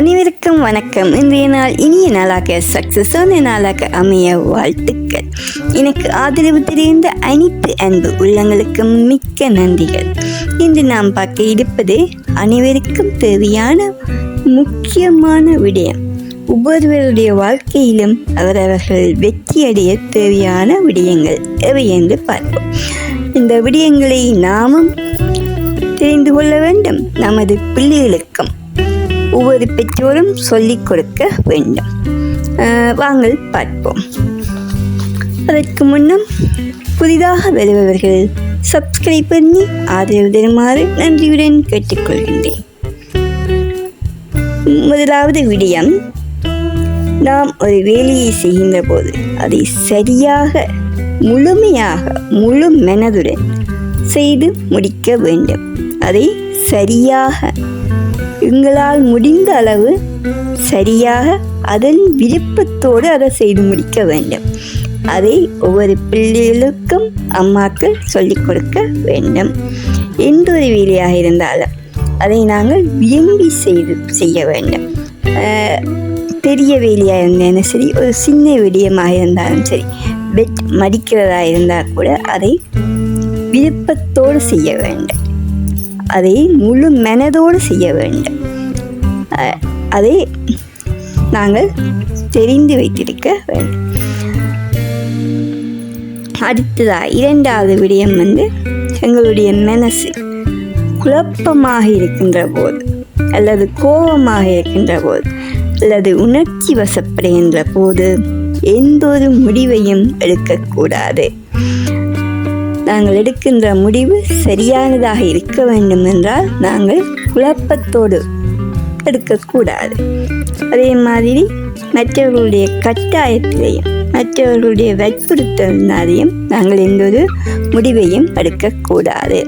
அனைவருக்கும் வணக்கம். இன்றைய நாள் இனிய நாளாக சக்சஸான நாளாக அமைய வாழ்த்துக்கள். எனக்கு ஆதரவு தெரிந்த அனைத்து அன்பு உள்ளங்களுக்கும் மிக்க நன்றிகள். இன்று நாம் பார்க்க இருப்பது அனைவருக்கும் தேவையான முக்கியமான விடயம். ஒவ்வொருவருடைய வாழ்க்கையிலும் அவரவர்கள் வெற்றியடைய தேவையான விடயங்கள் எவை என்று பார்ப்போம். இந்த விடயங்களை நாமும் தெரிந்து கொள்ள வேண்டும். நமது பிள்ளைகளுக்கும் ஒவ்வொரு பெற்றோரும் சொல்லிக் கொடுக்க வேண்டும். வாங்கள் பார்ப்போம். அதற்கு முன்னும் புதிதாக வருபவர்கள் சப்ஸ்கிரைப் பண்ணி ஆதரவு தருமாறு நன்றியுடன் கேட்டுக்கொள்கின்றேன். முதலாவது விடயம் நாம் ஒரு வேலையை செய்கின்ற போது அதை சரியாக முழுமையாக முழு மனதுடன் செய்து முடிக்க வேண்டும். அதை சரியாக எங்களால் முடிந்த அளவு சரியாக அதன் விருப்பத்தோடு அதை செய்து முடிக்க வேண்டும். அதை ஒவ்வொரு பிள்ளைகளுக்கும் அம்மாக்கள் சொல்லிக் கொடுக்க வேண்டும். எந்த ஒரு வேலையாக இருந்தாலும் அதை நாங்கள் விரும்பி செய்து செய்ய வேண்டும். பெரிய வேலையாக இருந்தாலும் சரி ஒரு சின்ன விடயமாக இருந்தாலும் சரி பெட் மடிக்கிறதா இருந்தால் கூட அதை விருப்பத்தோடு செய்ய வேண்டும். அதை முழு மனதோடு செய்ய வேண்டும். அதை நாங்கள் தெரிந்து வைத்திருக்க வேண்டும். அடுத்ததாக இரண்டாவது விடயம் வந்து எங்களுடைய மனசு குழப்பமாக இருக்கின்ற போது அல்லது கோபமாக இருக்கின்ற போது அல்லது உணர்ச்சி வசப்படுகின்ற போது எந்த ஒரு முடிவையும் எடுக்கக்கூடாது. நாங்கள் எடுக்கின்ற முடிவு சரியானதாக இருக்க வேண்டும் என்றால் நாங்கள் குழப்பத்தோடு எடுக்கக்கூடாது. அதே மாதிரி மற்றவர்களுடைய கட்டாயத்திலையும் மற்றவர்களுடைய வற்புறுத்தலினாலையும் நாங்கள் எந்த ஒரு முடிவையும் எடுக்கக்கூடாது.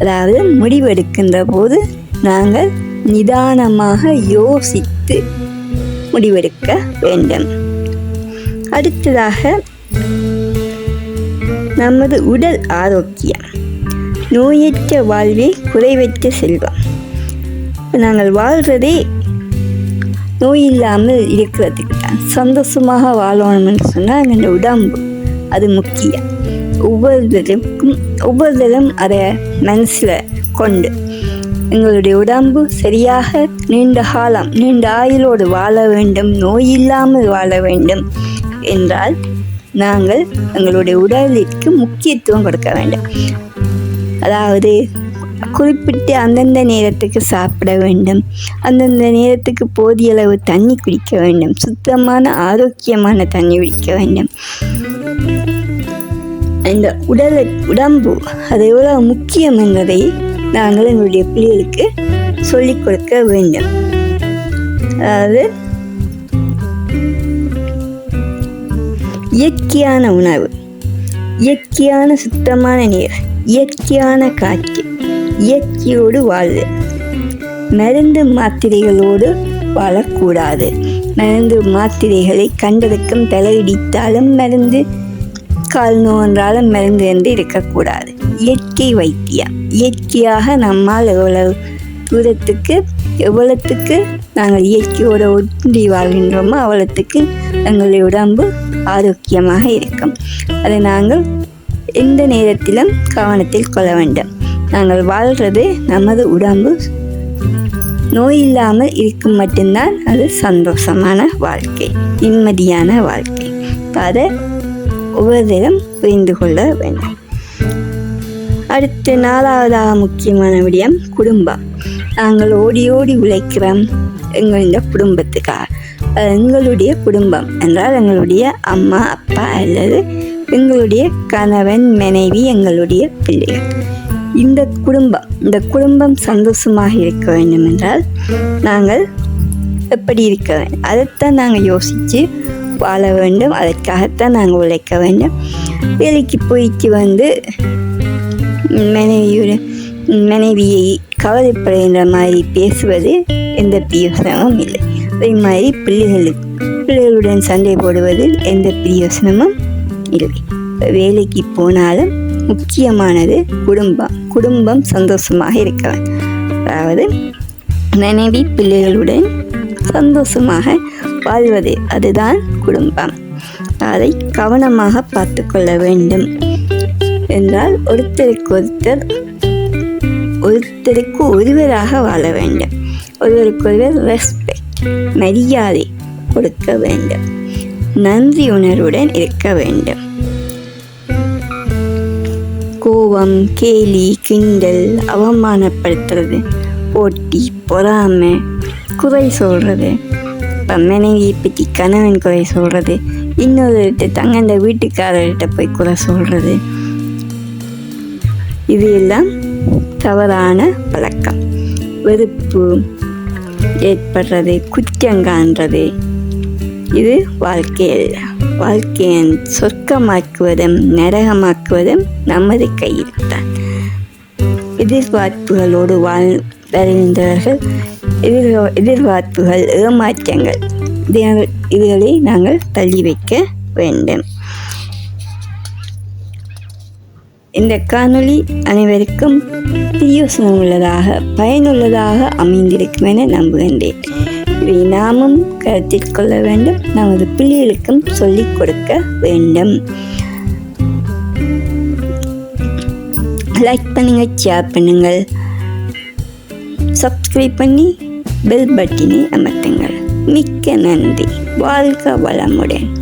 அதாவது முடிவெடுக்கின்ற போது நாங்கள் நிதானமாக யோசித்து முடிவெடுக்க வேண்டும். அடுத்ததாக நமது உடல் ஆரோக்கியம். நோயற்ற வாழ்வே குறைவற்ற செல்வம். நாங்கள் வாழ்கிறதே நோய் இல்லாமல் இருக்கிறதுக்கு தான் சந்தோஷமாக வாழணும்னு சொன்னால் எங்கள் உடம்பு அது முக்கியம். ஒவ்வொருத்தருக்கும் ஒவ்வொருத்தரும் அதை மனசில் கொண்டு எங்களுடைய உடம்பு சரியாக நீண்ட காலம் நீண்ட ஆயுளோடு வாழ வேண்டும் நோய் இல்லாமல் வாழ வேண்டும் என்றால் நாங்கள் எங்களுடைய உடலிற்கு முக்கியத்துவம் கொடுக்க வேண்டும். அதாவது குறிப்பிட்டு அந்தந்த நேரத்துக்கு சாப்பிட வேண்டும். அந்தந்த நேரத்துக்கு போதிய அளவு தண்ணி குடிக்க வேண்டும். சுத்தமான ஆரோக்கியமான தண்ணி குடிக்க வேண்டும். இந்த உடல் உடம்பு அது எவ்வளோ முக்கியம் என்பதை நாங்கள் எங்களுடைய பிள்ளைகளுக்கு சொல்லிக் கொடுக்க வேண்டும். அதாவது இயற்கையான உணவு இயற்கையான சுத்தமான நீர் இயற்கையான காற்று இயற்கையோடு வாழ்வு மருந்து மாத்திரைகளோடு வாழக்கூடாது. மருந்து மாத்திரைகளை கண்டதுக்கும் தலையிடித்தாலும் மருந்து கால் நோன்றாலும் மருந்து என்று இருக்கக்கூடாது. இயற்கை வைத்தியம் இயற்கையாக நம்மால் எவ்வளவு தூரத்துக்கு எவ்வளத்துக்கு நாங்கள் இயற்கையோடு ஒன்றி வாழ்கின்றோமோ அவ்வளத்துக்கு எங்களுடைய உடம்பு ஆரோக்கியமாக இருக்கும். அதை நாங்கள் எந்த நேரத்திலும் கவனத்தில் கொள்ள வேண்டும். நாங்கள் வாழ்கிறது நமது உடம்பு. நோய் இல்லாமல் இருக்கும் மட்டும்தான் அது சந்தோஷமான வாழ்க்கை நிம்மதியான வாழ்க்கை. அதை ஒவ்வொருத்தரும் புரிந்து கொள்ள வேண்டும். அடுத்து நாலாவதாக முக்கியமான விடயம் குடும்பம். நாங்கள் ஓடி ஓடி உழைக்கிறோம் எங்கள் இந்த குடும்பத்துக்காக. எங்களுடைய குடும்பம் என்றால் எங்களுடைய அம்மா அப்பா அல்லது எங்களுடைய கணவன் மனைவி எங்களுடைய பிள்ளைகள். இந்த குடும்பம் இந்த குடும்பம் சந்தோஷமாக இருக்க வேண்டும் என்றால் நாங்கள் எப்படி இருக்க வேண்டும்? அதைத்தான் நாங்கள் யோசித்து வாழ வேண்டும். அதற்காகத்தான் நாங்கள் உழைக்க வேண்டும். வேலைக்கு போயிட்டு வந்து மனைவியோட மனைவியை கவலைப்படுகின்ற மாதிரி பேசுவது எந்த பிரயோசனமும் இல்லை. அதே மாதிரி பிள்ளைகளுக்கு பிள்ளைகளுடன் சண்டை போடுவதில் எந்த பிரயோசனமும் இல்லை. வேலைக்கு போனாலும் முக்கியமானது குடும்பம் குடும்பம் சந்தோஷமாக இருக்க அதாவது மனைவி பிள்ளைகளுடன் சந்தோஷமாக வாழ்வது அதுதான் குடும்பம். அதை கவனமாக பார்த்து கொள்ள வேண்டும். என்றால் ஒருத்தருக்கு ஒருத்தர் ஒருத்தருக்கு ஒருவராக வாழ வேண்டும். ஒருவருக்கொருவர் ரெஸ்பெக்ட் மரியாதை கொடுக்க வேண்டும். நன்றி உணர்வுடன் இருக்க வேண்டும். கோபம் கேலி கிண்டல் அவமானப்படுத்துறது போட்டி பொறாமை குறை சொல்கிறது இப்போ மனைவியை பற்றி கணவன் குறை சொல்கிறது இன்னொருத்த தங்கண்ட வீட்டுக்காரர்கிட்ட போய் குறை சொல்கிறது இது எல்லாம் தவறான பழக்கம். வெறுப்பு ஏற்படுறது குற்றம் காண்றது இது வாழ்க்கை அல்ல வாழ்க்கையை சொர்க்கமாக்குவதும் நரகமாக்குவதும் நமது கையில் தான். எதிர்பார்ப்புகளோடு வாழ் வருகின்றவர்கள் எதிர் எதிர்பார்ப்புகள் ஏமாற்றங்கள் இதை- இதுகளை நாங்கள் தள்ளி வைக்க வேண்டும். இந்த காணொளி அனைவருக்கும் பிரியோசனம் உள்ளதாக பயனுள்ளதாக அமைந்திருக்கும் என நம்புகின்றேன். இதை நாமும் கருத்தில் கொள்ள வேண்டும். நமது பிள்ளைகளுக்கும் சொல்லிக் கொடுக்க வேண்டும். லைக் பண்ணுங்க ஷேர் பண்ணுங்கள் சப்ஸ்கிரைப் பண்ணி பெல் பட்டினை அமர்த்துங்கள் மிக்க நன்றி. வாழ்க வளமுடன்.